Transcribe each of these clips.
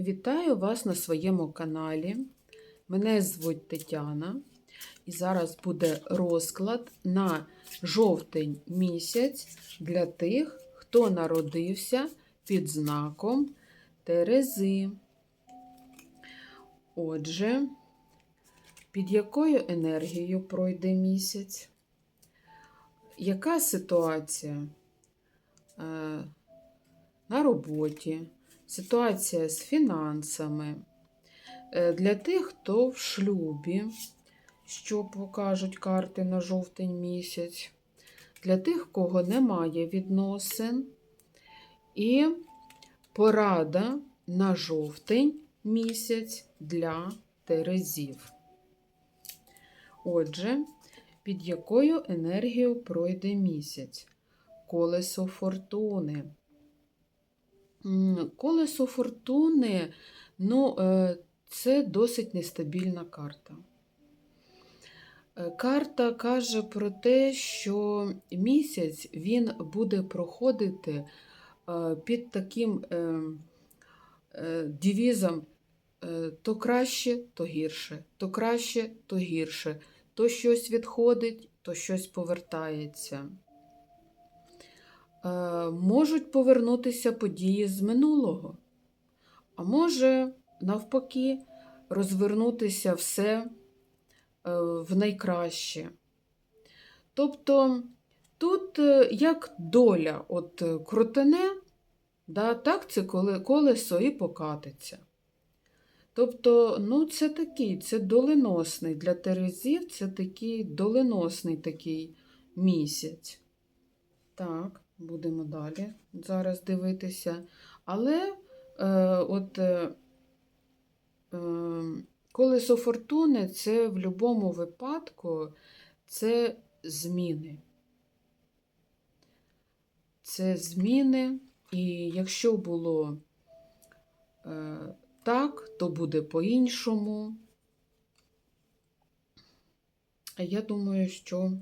Вітаю вас на своєму каналі. Мене звуть Тетяна, і зараз буде розклад на жовтень місяць для тих, хто народився під знаком Терези. Отже, під якою енергією пройде місяць? Яка ситуація е, на роботі? Ситуація з фінансами. Е, Для тих, хто в шлюбі, що покажуть карти на жовтень місяць. Для тих, кого немає відносин. І порада на жовтень місяць для терезів. Отже, під якою енергією пройде місяць? Колесо фортуни. Колесо фортуни, ну, е, це досить нестабільна карта. Е, Карта каже про те, що місяць він буде проходити е, під таким девізом е, то краще, то гірше, то краще, то гірше, то щось відходить, то щось повертається. Е, Можуть повернутися події з минулого, а може, навпаки, розвернутися все е, в найкраще. Тобто тут е, як доля от крутине, да, так це колесо і покатиться. Тобто, ну, це такий, це доленосний для Терезів, це такий доленосний такий місяць. Так, будемо далі зараз дивитися. Але е, от е, е, колесо фортуни це в будь-якому випадку це зміни. Це зміни, і якщо було е, так, то буде по-іншому. Я думаю, що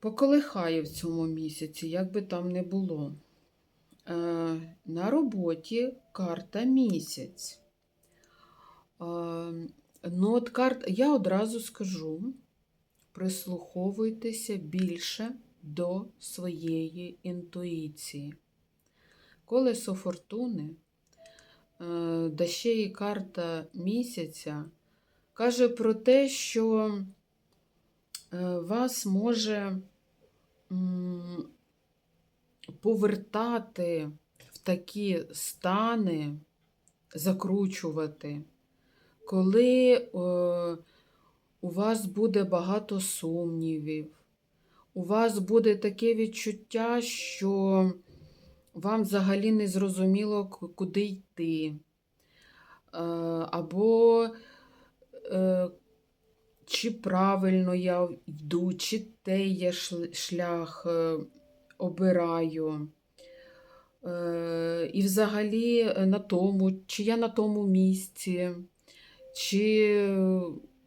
поколихає в цьому місяці, як би там не було. Е, на роботі карта місяць. Е, ну, от карт, я одразу скажу: прислуховуйтеся більше до своєї інтуїції. Колесо фортуни, е, да ще й карта місяця, каже про те, що вас може повертати в такі стани, закручувати, коли е, у вас буде багато сумнівів, у вас буде таке відчуття, що вам взагалі не зрозуміло, куди йти. Е, Або е, чи правильно я йду, чи те я шлях е, обираю. Е, І взагалі е, на тому, чи я на тому місці, чи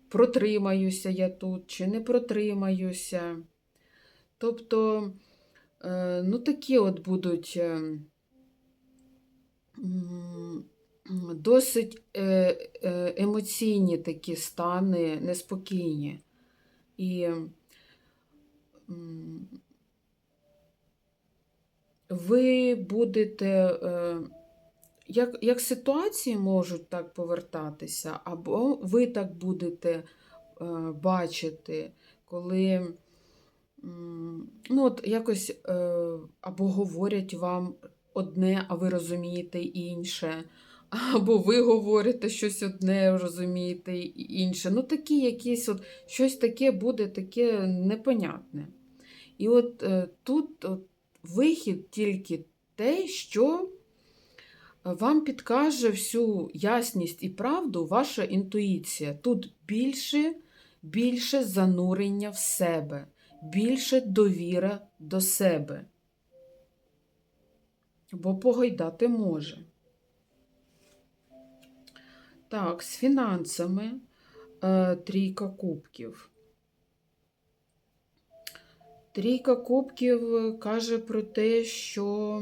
протримаюся я тут, чи не протримаюся. Тобто, ну, такі от будуть досить е, е, емоційні такі стани, неспокійні. І ви будете, е, як, як ситуації можуть так повертатися, або ви так будете бачити, коли ну, от якось або говорять вам одне, а ви розумієте інше, або ви говорите щось одне, розумієте інше. Ну, такі якісь от, щось таке буде таке непонятне. І от е, тут от, вихід тільки те, що вам підкаже всю ясність і правду ваша інтуїція. Тут більше, більше занурення в себе, більше довіра до себе. Бо погойдати може. Так, з фінансами е, трійка кубків. Трійка кубків каже про те, що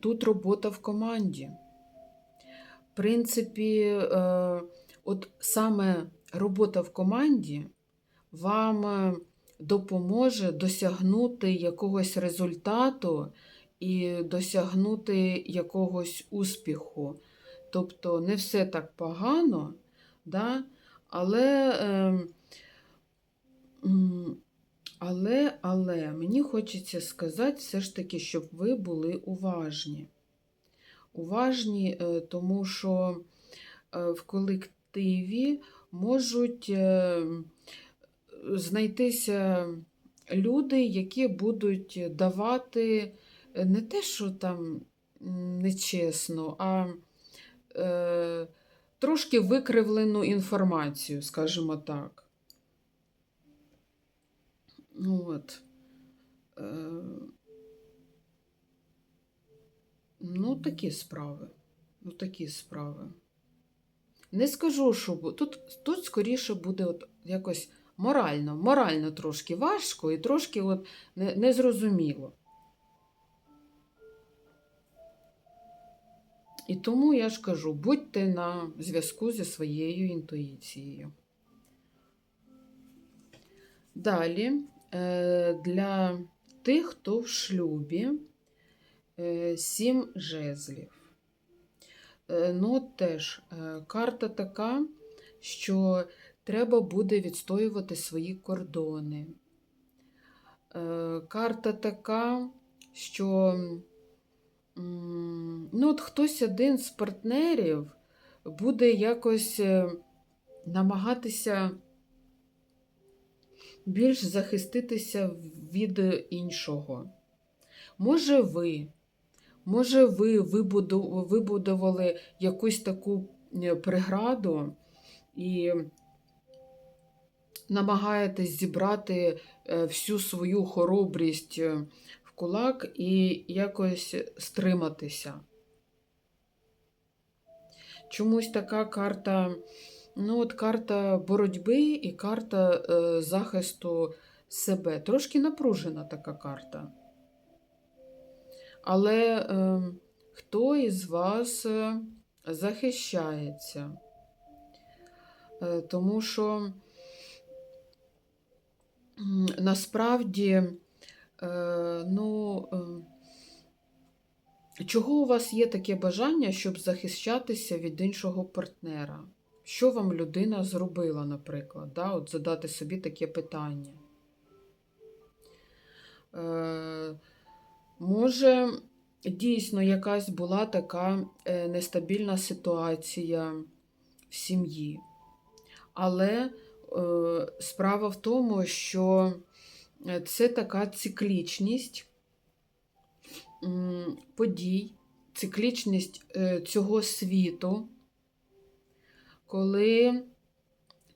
тут робота в команді. В принципі, е, от саме робота в команді вам е, допоможе досягнути якогось результату і досягнути якогось успіху. Тобто не все так погано, да? але, е, але, але мені хочеться сказати все ж таки, щоб ви були уважні. Уважні, е, тому що е, в колективі можуть е, знайтися люди, які будуть давати не те, що там нечесно, а е, трошки викривлену інформацію, скажімо так. От. Е, ну, такі справи. Ну, такі справи. Не скажу, що тут, тут скоріше буде от якось морально, морально трошки важко і трошки от не- І тому я ж кажу, будьте на зв'язку зі своєю інтуїцією. Далі, е, для тих, хто в шлюбі, е, сім жезлів. Е, Ну, теж карта така, що треба буде відстоювати свої кордони. Карта така, що ну, от хтось один з партнерів буде якось е, намагатися більш захиститися від іншого. Може, ви, може, ви вибудували якусь таку е, преграду і намагаєтесь зібрати е, всю свою хоробрість кулак і якось стриматися. Чомусь така карта, ну от карта боротьби і карта е, захисту себе. Трошки напружена така карта. Але е, хто із вас е, захищається? Е, тому що насправді, ну, е, чого у вас є таке бажання, щоб захищатися від іншого партнера? Що вам людина зробила, наприклад? Да? От задати собі таке питання. Е, може, дійсно якась була така е, нестабільна ситуація в сім'ї. Але е, справа в тому, що е, це така циклічність подій, циклічність е, цього світу, коли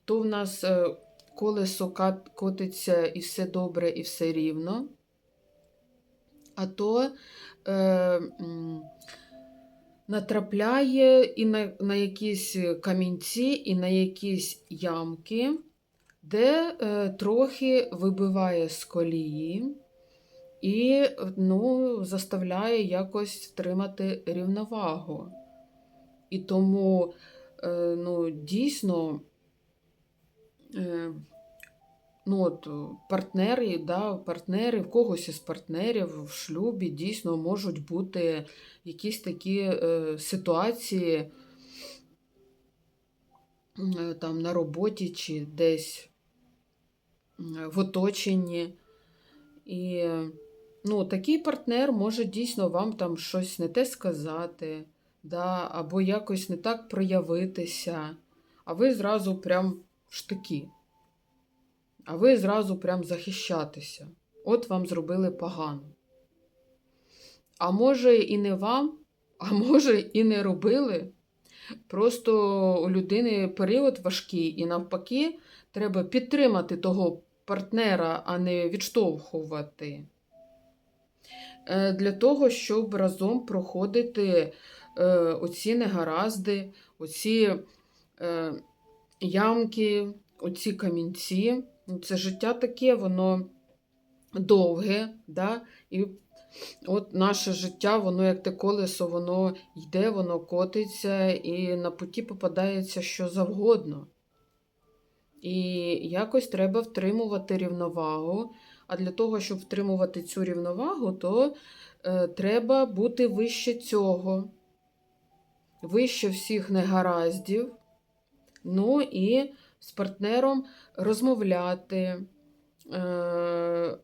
то в нас е, колесо котиться і все добре, і все рівно, а то е, натрапляє і на, на якісь камінці, і на якісь ямки, де е, трохи вибиває з колії і ну, заставляє якось втримати рівновагу. І тому е, ну, дійсно е, ну, от, партнери, да, партнери, в когось із партнерів в шлюбі дійсно можуть бути якісь такі е, ситуації е, там, на роботі чи десь в оточенні. І ну, такий партнер може дійсно вам там щось не те сказати, да, або якось не так проявитися, а ви зразу прям штики. А ви зразу прям захищатися. От вам зробили погано. А може і не вам, а може і не робили. Просто у людини період важкий, і навпаки, треба підтримати того партнера, а не відштовхувати. Е, Для того, щоб разом проходити е, оці негаразди, оці е, ямки, оці камінці. Це життя таке, воно довге, да? і От наше життя, воно як те колесо, воно йде, воно котиться, і на путі попадається що завгодно. І якось треба втримувати рівновагу. А для того, щоб втримувати цю рівновагу, то е, треба бути вище цього, вище всіх негараздів. Ну і з партнером розмовляти, е,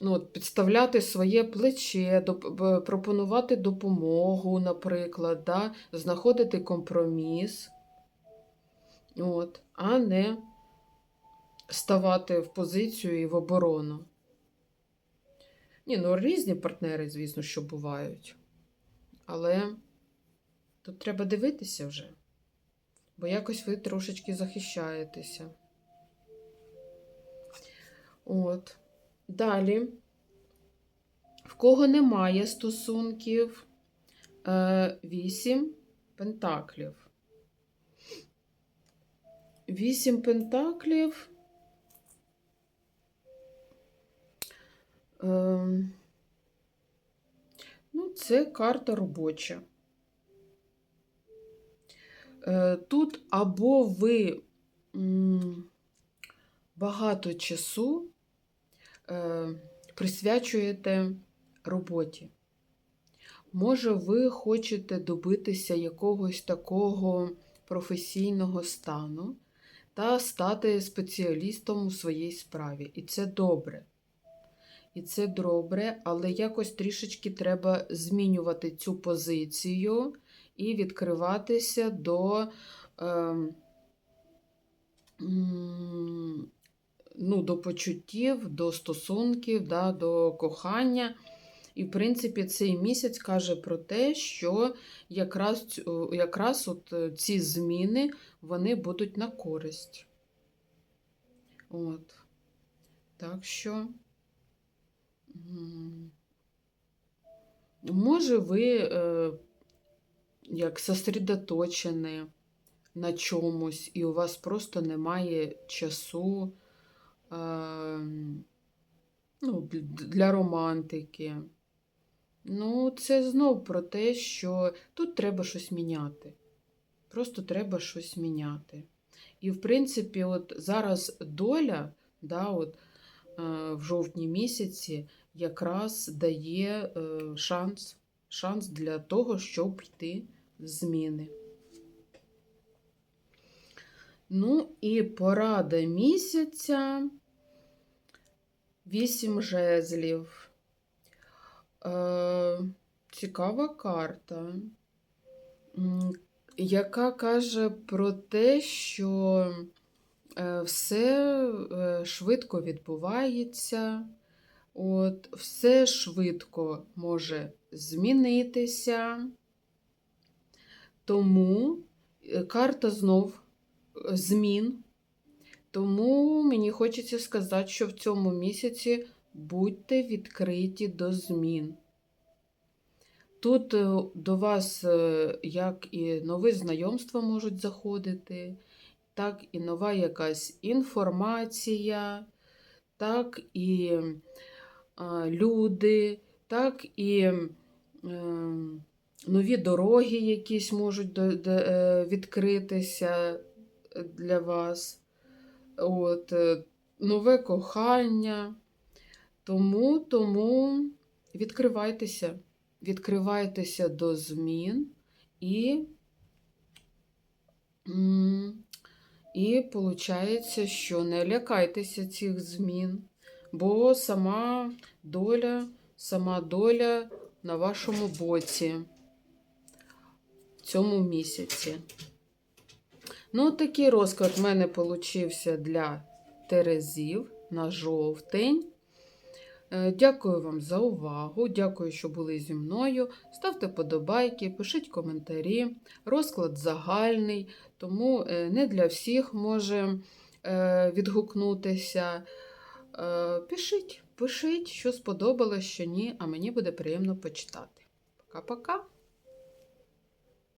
ну, підставляти своє плече, доп- пропонувати допомогу, наприклад, да? знаходити компроміс, от, а не ставати в позицію і в оборону. Ні, ну різні партнери, звісно, що бувають. Але тут треба дивитися вже. Бо якось ви трошечки захищаєтеся. От. Далі. В кого немає стосунків, е, вісім пентаклів. Вісім пентаклів. Ем, Ну, це карта робоча. Е, Тут або ви багато часу е, присвячуєте роботі. Може, ви хочете добитися якогось такого професійного стану та стати спеціалістом у своїй справі. І це добре. І це добре, але якось трішечки треба змінювати цю позицію і відкриватися до, е, ну, до почуттів, до стосунків, да, до кохання. І, в принципі, цей місяць каже про те, що якраз, якраз от е, ці зміни вони будуть на користь. От. Так що. Може, ви е, як сосредоточені на чомусь, і у вас просто немає часу е, ну, для романтики. Ну, це знов про те, що тут треба щось міняти. Просто треба щось міняти. І, в принципі, от зараз доля, да, от, е, в жовтні місяці якраз дає е, шанс, шанс для того, щоб йти в зміни. Ну і порада місяця. Вісім жезлів. Е, цікава карта, яка каже про те, що е, все е, швидко відбувається, от, все швидко може змінитися. Тому карта знов змін. Тому мені хочеться сказати, що в цьому місяці будьте відкриті до змін. Тут е, до вас е, як і нові знайомства можуть заходити, так і нова якась інформація, так і е, люди, так і нові дороги якісь можуть відкритися для вас. От, нове кохання. Тому, тому відкривайтеся, відкривайтеся до змін і, і виходить, що не лякайтеся цих змін, бо сама доля, сама доля на вашому боці в цьому місяці. Ну, такий розклад в мене получився для Терезів на жовтень. Е, Дякую вам за увагу. Дякую, що були зі мною. Ставте подобайки, пишіть коментарі. Розклад загальний, тому е, не для всіх може е, відгукнутися. Пишіть, пишіть, що сподобалось, що ні, а мені буде приємно почитати. Пока-пока!